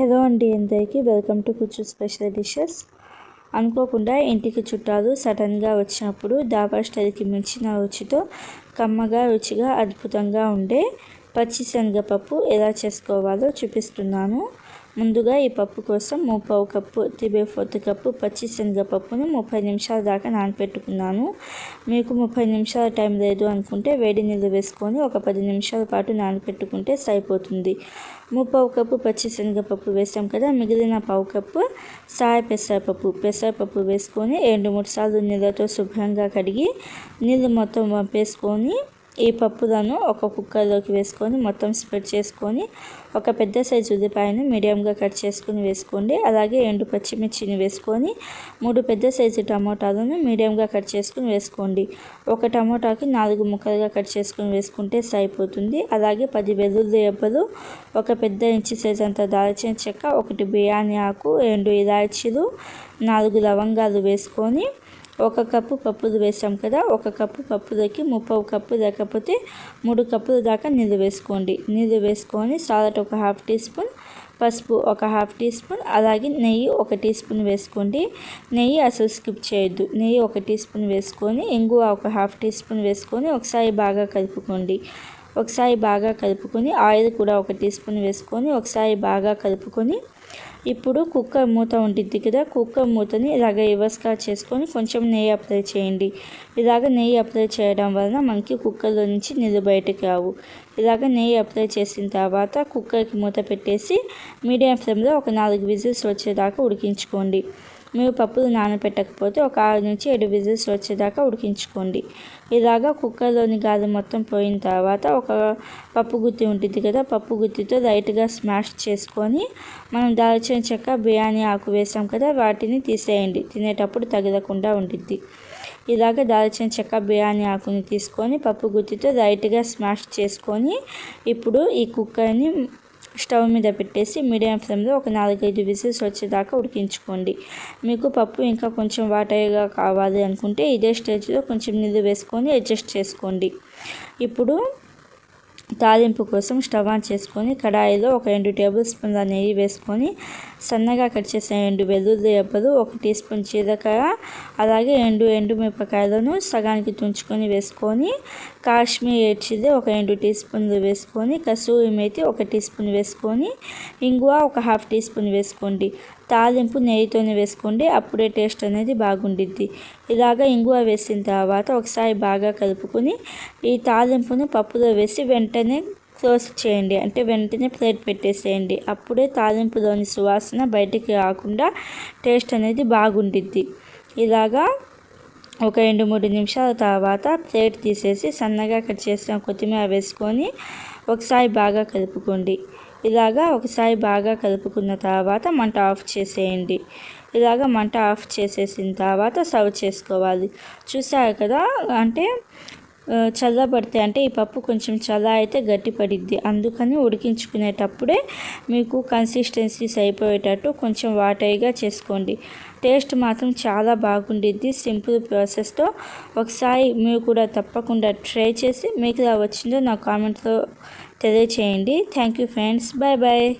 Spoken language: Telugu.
హలో అండి అందరికీ వెల్కమ్ టు కుచు స్పెషల్ డిషెస్. అనుకోకుండా ఇంటికి చుట్టాలు సడన్గా వచ్చినప్పుడు దాబా స్టైల్కి మించిన రుచితో కమ్మగా రుచిగా అద్భుతంగా ఉండే పచ్చి శనగపప్పు ఎలా చేసుకోవాలో చూపిస్తున్నాను. ముందుగా ఈ పప్పు కోసం ముప్పావు కప్పు త్రీ ఫోర్త్ కప్పు పచ్చి శనగపప్పును ముప్పై నిమిషాల దాకా నానపెట్టుకున్నాను. మీకు ముప్పై నిమిషాల టైం లేదు అనుకుంటే వేడి నీళ్ళు వేసుకొని ఒక పది నిమిషాల పాటు నానపెట్టుకుంటే సరిపోతుంది. ముప్పావు కప్పు పచ్చి శనగపప్పు వేసాం కదా మిగిలిన పావు కప్పు సాయ పెసరపప్పు. పెసరపప్పు వేసుకొని రెండు మూడు సార్లు నీళ్ళతో శుభ్రంగా కడిగి నీళ్ళు మొత్తం పంపేసుకొని ఈ పప్పులను ఒక కుక్కర్లోకి వేసుకొని మొత్తం స్ప్రెడ్ చేసుకొని ఒక పెద్ద సైజు ఉల్లిపాయను మీడియంగా కట్ చేసుకొని వేసుకోండి. అలాగే ఎండు పచ్చిమిర్చిని వేసుకొని మూడు పెద్ద సైజు టమోటాలను మీడియంగా కట్ చేసుకొని వేసుకోండి. ఒక టమోటాకి నాలుగు ముక్కలుగా కట్ చేసుకొని వేసుకుంటే సరిపోతుంది. అలాగే పది వెల్లుల్లి ఎబ్బలు ఒక పెద్ద ఇంచి సైజు అంత దాల్చిన చెక్క ఒకటి బిర్యానీ ఆకు రెండు ఇలాచీలు నాలుగు లవంగాలు వేసుకొని ఒక కప్పు పప్పులు వేసాం కదా ఒక కప్పు పప్పులకి ముప్పై కప్పు లేకపోతే మూడు కప్పుల దాకా నీళ్ళు వేసుకోండి. నీళ్ళు వేసుకొని సాలట్ ఒక హాఫ్ టీ స్పూన్ పసుపు ఒక హాఫ్ టీ స్పూన్ అలాగే నెయ్యి ఒక టీ స్పూన్ వేసుకోండి. నెయ్యి అసలు స్కిప్ చేయొద్దు. నెయ్యి ఒక టీ స్పూన్ వేసుకొని ఇంగువ ఒక హాఫ్ టీ స్పూన్ వేసుకొని ఒకసారి బాగా కలుపుకోండి. ఒకసారి బాగా కలుపుకొని ఆయిల్ కూడా ఒక టీ స్పూన్ వేసుకొని ఒకసారి బాగా కలుపుకొని ఇప్పుడు కుక్కర్ మూత ఉంటుంది కదా కుక్కర్ మూతని ఇలాగ రివర్స్గా చేసుకొని కొంచెం నెయ్యి అప్లై చేయండి. ఇలాగ నెయ్యి అప్లై చేయడం వలన మనకి కుక్కర్లో నుంచి నీళ్ళు బయటకు రావు. ఇలాగ నెయ్యి అప్లై చేసిన తర్వాత కుక్కర్కి మూత పెట్టేసి మీడియం ఫ్లేమ్లో ఒక నాలుగు విజిల్స్ వచ్చేదాకా ఉడికించుకోండి. మీరు పప్పులు నానబెట్టకపోతే ఒక ఆరు నుంచి ఏడు విజిల్స్ వచ్చేదాకా ఉడికించుకోండి. ఇలాగా కుక్కర్లోని గాలి మొత్తం పోయిన తర్వాత ఒక పప్పు గుత్తి ఉంటుంది కదా పప్పు గుత్తితో లైట్గా స్మాష్ చేసుకొని మనం దాల్చిన చెక్క బిర్యానీ ఆకు వేసాం కదా వాటిని తీసేయండి. తినేటప్పుడు తగలకుండా ఉంటుంది ఇలాగ దాల్చిన చెక్క బిర్యానీ ఆకుని తీసుకొని పప్పు గుత్తితో లైట్గా స్మాష్ చేసుకొని ఇప్పుడు ఈ కుక్కర్ని స్టవ్ మీద పెట్టేసి మీడియం ఫ్లేమ్లో ఒక నాలుగైదు విజిల్స్ వచ్చేదాకా ఉడికించుకోండి. మీకు పప్పు ఇంకా కొంచెం వాటర్గా కావాలి అనుకుంటే ఇదే స్టేజ్లో కొంచెం నీళ్ళు వేసుకొని అడ్జస్ట్ చేసుకోండి. ఇప్పుడు తాలింపు కోసం స్టవ్ ఆన్ చేసుకొని కడాయిలో ఒక రెండు టేబుల్ స్పూన్ల నెయ్యి వేసుకొని సన్నగా కట్ చేసిన ఎండు వెల్లుల్లి ఎబ్బలు ఒక టీ స్పూన్ జీలకర్ర అలాగే ఎండు ఎండు మిరపకాయలను సగానికి తుంచుకొని వేసుకొని కాశ్మీర్ చిల్లీ ఒక రెండు టీ స్పూన్లు వేసుకొని కసూరి మేతి ఒక టీ స్పూన్ వేసుకొని ఇంగువ ఒక హాఫ్ టీ స్పూన్ వేసుకోండి. తాలింపు నెయ్యితోనే వేసుకోండి అప్పుడే టేస్ట్ అనేది బాగుండిద్ది. ఇలాగ ఇంగువ వేసిన తర్వాత ఒకసారి బాగా కలుపుకొని ఈ తాలింపును పప్పులో వేసి వెంటనే క్లోజ్ చేయండి. అంటే వెంటనే ప్లేట్ పెట్టేసేయండి. అప్పుడే తాలింపులోని సువాసన బయటికి రాకుండా టేస్ట్ అనేది బాగుండిద్ది. ఇలాగా ఒక రెండు మూడు నిమిషాల తర్వాత ప్లేట్ తీసేసి సన్నగా కట్ చేసిన కొత్తిమీర వేసుకొని ఒకసారి బాగా కలుపుకోండి. ఇలాగా ఒకసారి బాగా కలుపుకున్న తర్వాత మంట ఆఫ్ చేసేయండి. ఇలాగ మంట ఆఫ్ చేసేసిన తర్వాత సర్వ్ చేసుకోవాలి. చూసారు కదా? అంటే చల్లబడితే అంటే ఈ పప్పు కొంచెం చల్ల అయితే గట్టి పడిద్ది. అందుకని ఉడికించుకునేటప్పుడే మీకు కన్సిస్టెన్సీ సరిపోయేటట్టు కొంచెం వాటరీగా చేసుకోండి. టేస్ట్ మాత్రం చాలా బాగుండిద్ది. సింపుల్ ప్రాసెస్తో ఒకసారి మీరు కూడా తప్పకుండా ట్రై చేసి మీకు ఇలా వచ్చిందో నా కామెంట్లో తెలియచేయండి. Thank you friends bye bye